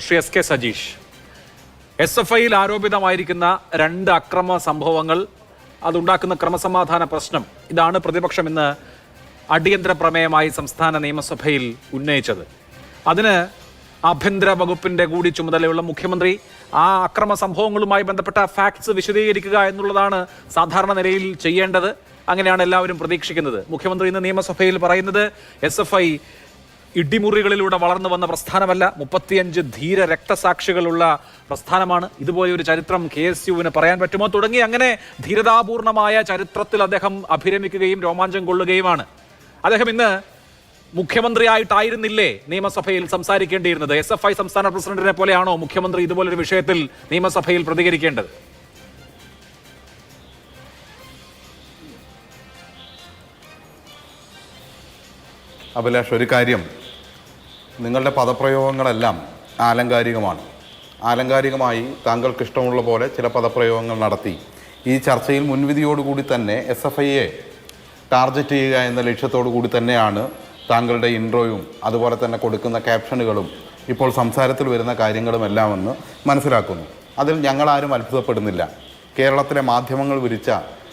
Shri S K Sajeesh. S F ഐയിൽ ആരോപിതമായിരിക്കുന്ന രണ്ട് അക്രമ സംഭവങ്ങൾ അതുണ്ടാക്കുന്ന ക്രമസമാധാന പ്രശ്നം ഇതാണ് പ്രതിപക്ഷം ഇന്ന് അടിയന്തര പ്രമേയമായി സംസ്ഥാന നിയമസഭയിൽ ഉന്നയിച്ചത്. അതിന് ആഭ്യന്തര വകുപ്പിന്റെ കൂടി ചുമതലയുള്ള മുഖ്യമന്ത്രി ആ അക്രമ സംഭവങ്ങളുമായി ബന്ധപ്പെട്ട ഫാക്ട്സ് വിശദീകരിക്കുക എന്നുള്ളതാണ് സാധാരണ നിലയിൽ ചെയ്യേണ്ടത്. അങ്ങനെയാണ് എല്ലാവരും പ്രതീക്ഷിക്കുന്നത്. മുഖ്യമന്ത്രി ഇന്ന് നിയമസഭയിൽ പറയുന്നത് എസ് എഫ് ഐ ഇടിമുറികളിലൂടെ വളർന്നു വന്ന പ്രസ്ഥാനമല്ല മുപ്പത്തിയഞ്ച് ധീര രക്തസാക്ഷികളുള്ള പ്രസ്ഥാനമാണ്. ഇതുപോലെ ഒരു ചരിത്രം കെ എസ് യുവിന് പറയാൻ പറ്റുമോ? തുടങ്ങി അങ്ങനെ ധീരതാപൂർണമായ ചരിത്രത്തിൽ അദ്ദേഹം അഭിരമിക്കുകയും രോമാഞ്ചം കൊള്ളുകയുമാണ്. അദ്ദേഹം ഇന്ന് മുഖ്യമന്ത്രിയായിട്ടായിരുന്നില്ലേ നിയമസഭയിൽ സംസാരിക്കേണ്ടിയിരുന്നത്? എസ് എഫ് ഐ സംസ്ഥാന പ്രസിഡന്റിനെ പോലെയാണോ മുഖ്യമന്ത്രി ഇതുപോലൊരു വിഷയത്തിൽ നിയമസഭയിൽ പ്രതികരിക്കേണ്ടത്? അഭിലാഷ് ഒരു കാര്യം നിങ്ങളുടെ പദപ്രയോഗങ്ങളെല്ലാം ആലങ്കാരികമാണ്. ആലങ്കാരികമായി താങ്കൾക്ക് ഇഷ്ടമുള്ള പോലെ ചില പദപ്രയോഗങ്ങൾ നടത്തി. ഈ ചർച്ചയിൽ മുൻവിധിയോടുകൂടി തന്നെ എസ് എഫ് ഐയെ ടാർഗറ്റ് ചെയ്യുക എന്ന ലക്ഷ്യത്തോടു കൂടി തന്നെയാണ് താങ്കളുടെ ഇൻട്രോയും അതുപോലെ തന്നെ കൊടുക്കുന്ന ക്യാപ്ഷനുകളും ഇപ്പോൾ സംസാരത്തിൽ വരുന്ന കാര്യങ്ങളുമെല്ലാം എന്ന് മനസ്സിലാക്കുന്നു. അതിൽ ഞങ്ങളാരും അത്ഭുതപ്പെടുന്നില്ല. കേരളത്തിലെ മാധ്യമങ്ങൾ വിരിച്ച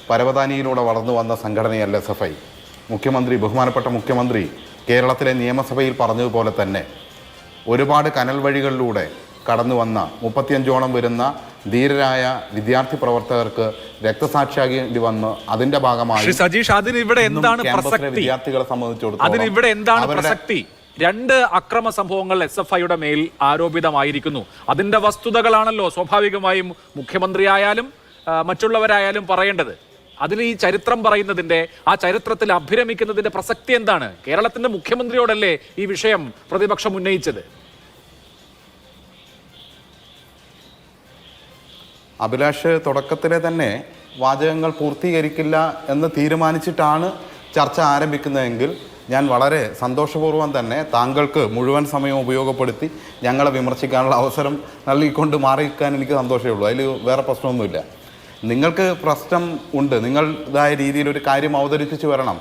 പരവതാനിയിലൂടെ വളർന്നു വന്ന സംഘടനയല്ല എസ് എഫ് ഐ മുഖ്യമന്ത്രി ബഹുമാനപ്പെട്ട മുഖ്യമന്ത്രി കേരളത്തിലെ നിയമസഭയിൽ പറഞ്ഞതുപോലെ തന്നെ ഒരുപാട് കനൽ വഴികളിലൂടെ കടന്നു വന്ന മുപ്പത്തിയഞ്ചോളം വരുന്ന ധീരരായ വിദ്യാർത്ഥി പ്രവർത്തകർക്ക് രക്തസാക്ഷിയാകേണ്ടി വന്ന് അതിന്റെ ഭാഗമായി സജീഷ് അതിന് ഇവിടെ എന്താണ് വിദ്യാർത്ഥികളെ സംബന്ധിച്ചിടത്തോളം അതിന് ഇവിടെ എന്താണ് പ്രസക്തി? രണ്ട് അക്രമ സംഭവങ്ങൾ എസ് എഫ് ഐയുടെ മേൽ ആരോപിതമായിരിക്കുന്നു. അതിന്റെ വസ്തുതകളാണല്ലോ സ്വാഭാവികമായും മുഖ്യമന്ത്രിയായാലും മറ്റുള്ളവരായാലും പറയേണ്ടത്. അതിൽ ഈ ചരിത്രം പറയുന്നതിന്റെ ആ ചരിത്രത്തിൽ അഭിരമിക്കുന്നതിന്റെ പ്രസക്തി എന്താണ്? കേരളത്തിന്റെ മുഖ്യമന്ത്രിയോടല്ലേ ഈ വിഷയം പ്രതിപക്ഷം ഉന്നയിച്ചത്? അഭിലാഷ് തുടക്കത്തിലെ തന്നെ വാചകങ്ങൾ പൂർത്തീകരിക്കില്ല എന്ന് തീരുമാനിച്ചിട്ടാണ് ചർച്ച ആരംഭിക്കുന്നതെങ്കിൽ ഞാൻ വളരെ സന്തോഷപൂർവം തന്നെ താങ്കൾക്ക് മുഴുവൻ സമയം ഉപയോഗപ്പെടുത്തി ഞങ്ങളെ വിമർശിക്കാനുള്ള അവസരം നൽകിക്കൊണ്ട് മാറിക്കാൻ എനിക്ക് സന്തോഷമേ ഉള്ളൂ. അതിൽ വേറെ പ്രശ്നമൊന്നുമില്ല. നിങ്ങൾക്ക് പ്രശ്നം ഉണ്ട്. നിങ്ങളുടേതായ രീതിയിൽ ഒരു കാര്യം അവതരിപ്പിച്ചു വരണം.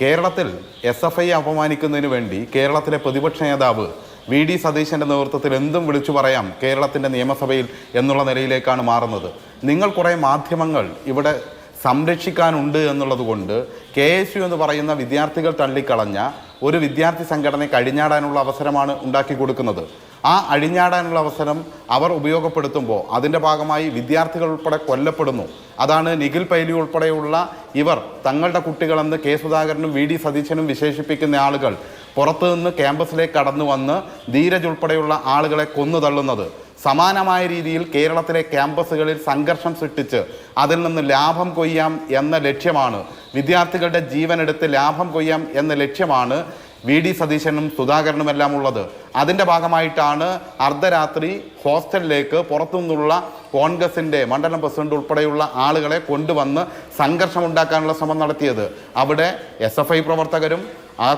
കേരളത്തിൽ എസ് എഫ് ഐ അപമാനിക്കുന്നതിന് വേണ്ടി കേരളത്തിലെ പ്രതിപക്ഷ നേതാവ് വി ഡി സതീശന്റെ നേതൃത്വത്തിൽ എന്തും വിളിച്ചു പറയാം കേരളത്തിന്റെ നിയമസഭയിൽ എന്നുള്ള നിലയിലേക്കാണ് മാറുന്നത്. നിങ്ങൾ കുറേ മാധ്യമങ്ങൾ ഇവിടെ സംരക്ഷിക്കാനുണ്ട് എന്നുള്ളത് കൊണ്ട് കെ എസ് യു എന്ന് പറയുന്ന വിദ്യാർത്ഥികൾ തള്ളിക്കളഞ്ഞ ഒരു വിദ്യാർത്ഥി സംഘടനയെ അഴിഞ്ഞാടാനുള്ള അവസരമാണ് ഉണ്ടാക്കി കൊടുക്കുന്നത്. ആ അഴിഞ്ഞാടാനുള്ള അവസരം അവർ ഉപയോഗപ്പെടുത്തുമ്പോൾ അതിന്റെ ഭാഗമായി വിദ്യാർത്ഥികൾ ഉൾപ്പെടെ കൊല്ലപ്പെടുന്നു. അതാണ് നിഖിൽ പൈലി ഉൾപ്പെടെയുള്ള ഇവർ തങ്ങളുടെ കുട്ടികളെന്ന് കെ സുധാകരനും വി ഡി സതീശനും വിശേഷിപ്പിക്കുന്ന ആളുകൾ പുറത്തു നിന്ന് ക്യാമ്പസിലേക്ക് കടന്നു വന്ന് ധീരജ് ഉൾപ്പെടെയുള്ള ആളുകളെ കൊന്നു തള്ളുന്നത്. സമാനമായ രീതിയിൽ കേരളത്തിലെ ക്യാമ്പസുകളിൽ സംഘർഷം സൃഷ്ടിച്ച് അതിൽ നിന്ന് ലാഭം കൊയ്യാം എന്ന ലക്ഷ്യമാണ്. വിദ്യാർത്ഥികളുടെ ജീവനെടുത്ത് ലാഭം കൊയ്യാം എന്ന ലക്ഷ്യമാണ് വി ഡി സതീശനും സുധാകരനും എല്ലാം ഉള്ളത്. അതിന്റെ ഭാഗമായിട്ടാണ് അർദ്ധരാത്രി ഹോസ്റ്റലിലേക്ക് പുറത്തുനിന്നുള്ള കോൺഗ്രസിന്റെ മണ്ഡലം പ്രസിഡന്റ് ഉൾപ്പെടെയുള്ള ആളുകളെ കൊണ്ടുവന്ന് സംഘർഷമുണ്ടാക്കാനുള്ള ശ്രമം നടത്തിയത്. അവിടെ എസ് പ്രവർത്തകരും ആ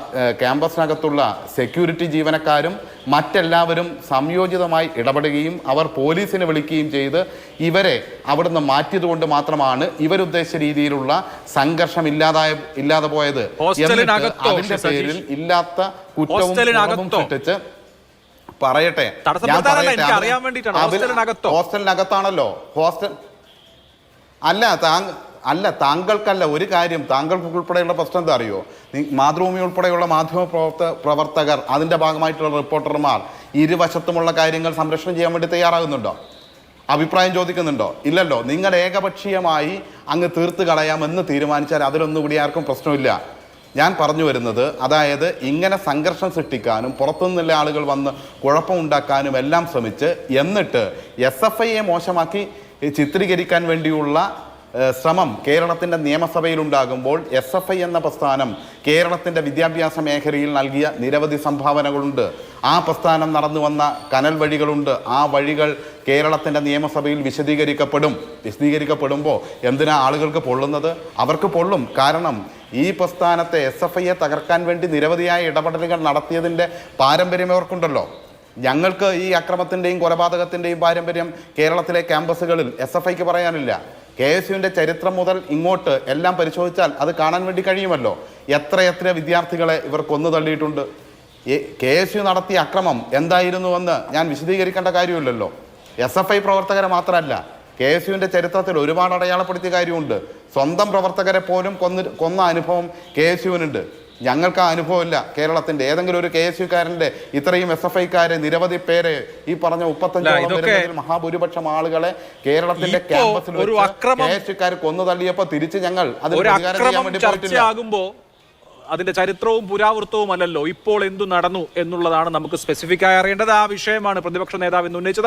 ക്യാമ്പസിനകത്തുള്ള സെക്യൂരിറ്റി ജീവനക്കാരും മറ്റെല്ലാവരും സംയോജിതമായി ഇടപെടുകയും അവർ പോലീസിനെ വിളിക്കുകയും ചെയ്ത് ഇവരെ അവിടുന്ന് മാറ്റിയതുകൊണ്ട് മാത്രമാണ് ഇവരുദ്ദേശിച്ച രീതിയിലുള്ള സംഘർഷം ഇല്ലാതായ ഇല്ലാതെ പോയത്. അതിന്റെ പേരിൽ ഇല്ലാത്ത കുറ്റവും? സൃഷ്ടിച്ച് പറയട്ടെ. ഞാൻ? ഹോസ്റ്റലിനകത്താണല്ലോ. ഹോസ്റ്റൽ അല്ല താങ്കൾ അല്ല താങ്കൾക്കല്ല ഒരു കാര്യം താങ്കൾക്ക് ഉൾപ്പെടെയുള്ള പ്രശ്നം എന്താ അറിയോ? മാതൃഭൂമി ഉൾപ്പെടെയുള്ള മാധ്യമ പ്രവർത്ത പ്രവർത്തകർ അതിന്റെ ഭാഗമായിട്ടുള്ള റിപ്പോർട്ടർമാർ ഇരുവശത്തുമുള്ള കാര്യങ്ങൾ സംരക്ഷണം ചെയ്യാൻ വേണ്ടി തയ്യാറാകുന്നുണ്ടോ? അഭിപ്രായം ചോദിക്കുന്നുണ്ടോ? ഇല്ലല്ലോ. നിങ്ങൾ ഏകപക്ഷീയമായി അങ്ങ് തീർത്ത് കളയാമെന്ന് തീരുമാനിച്ചാൽ അതിലൊന്നും കൂടി ആർക്കും പ്രശ്നമില്ല. ഞാൻ പറഞ്ഞു വരുന്നത് അതായത് ഇങ്ങനെ സംഘർഷം സൃഷ്ടിക്കാനും പുറത്തുനിന്നുള്ള ആളുകൾ വന്ന് കുഴപ്പമുണ്ടാക്കാനും എല്ലാം ശ്രമിച്ച് എന്നിട്ട് എസ് എഫ് ഐയെ മോശമാക്കി ചിത്രീകരിക്കാൻ വേണ്ടിയുള്ള ശ്രമം കേരളത്തിന്റെ നിയമസഭയിലുണ്ടാകുമ്പോൾ എസ് എഫ് ഐ എന്ന പ്രസ്ഥാനം കേരളത്തിന്റെ വിദ്യാഭ്യാസ മേഖലയിൽ നൽകിയ നിരവധി സംഭാവനകളുണ്ട്. ആ പ്രസ്ഥാനം നടന്നു വന്ന കനൽ വഴികളുണ്ട്. ആ വഴികൾ കേരളത്തിന്റെ നിയമസഭയിൽ വിശദീകരിക്കപ്പെടും. വിശദീകരിക്കപ്പെടുമ്പോൾ എന്തിനാ ആളുകൾക്ക് പൊള്ളുന്നത്? അവർക്ക് പൊള്ളും. കാരണം ഈ പ്രസ്ഥാനത്തെ എസ് എഫ് ഐയെ തകർക്കാൻ വേണ്ടി നിരവധിയായ ഇടപെടലുകൾ നടത്തിയതിന്റെ പാരമ്പര്യം അവർക്കുണ്ടല്ലോ. ഞങ്ങൾക്ക് ഈ അക്രമത്തിന്റെയും കൊലപാതകത്തിന്റെയും പാരമ്പര്യം കേരളത്തിലെ ക്യാമ്പസുകളിൽ എസ് എഫ് ഐക്ക് പറയാനില്ല. കെ എസ് യുവിന്റെ ചരിത്രം മുതൽ ഇങ്ങോട്ട് എല്ലാം പരിശോധിച്ചാൽ അത് കാണാൻ വേണ്ടി കഴിയുമല്ലോ? എത്ര എത്ര വിദ്യാർത്ഥികളെ ഇവർ കൊന്നു തള്ളിയിട്ടുണ്ട്? കെ എസ് യു നടത്തിയ അക്രമം എന്തായിരുന്നുവെന്ന് ഞാൻ വിശദീകരിക്കേണ്ട കാര്യമില്ലല്ലോ. എസ് എഫ് ഐ പ്രവർത്തകരെ മാത്രമല്ല കെ എസ് യുവിന്റെ ചരിത്രത്തിൽ ഒരുപാട് അടയാളപ്പെടുത്തിയ കാര്യമുണ്ട്. സ്വന്തം പ്രവർത്തകരെ പോലും കൊന്ന് കൊന്ന അനുഭവം കെ എസ് യുവിനുണ്ട് ഞങ്ങൾക്ക് ആ അനുഭവമില്ല. കേരളത്തിന്റെ ഏതെങ്കിലും ഒരു കെ എസ് യുക്കാരന്റെ ഇത്രയും എസ് എഫ് ഐക്കാരെ നിരവധി പേരെ ഈ പറഞ്ഞ മുപ്പത്തഞ്ചോളം മഹാഭൂരിപക്ഷം ആളുകളെ കേരളത്തിന്റെ ക്യാമ്പസിൽ ഒരു കെ എസ് യുക്കാർ കൊന്നു തള്ളിയപ്പോ തിരിച്ച് ഞങ്ങൾ അതിന് അതിന്റെ ചരിത്രവും പുരാവൃത്തവും അല്ലല്ലോ. ഇപ്പോൾ എന്തു നടന്നു എന്നുള്ളതാണ് നമുക്ക് സ്പെസിഫിക് ആയി അറിയേണ്ടത്. ആ വിഷയമാണ് പ്രതിപക്ഷ നേതാവ് ഇന്ന് ഉന്നയിച്ചത്.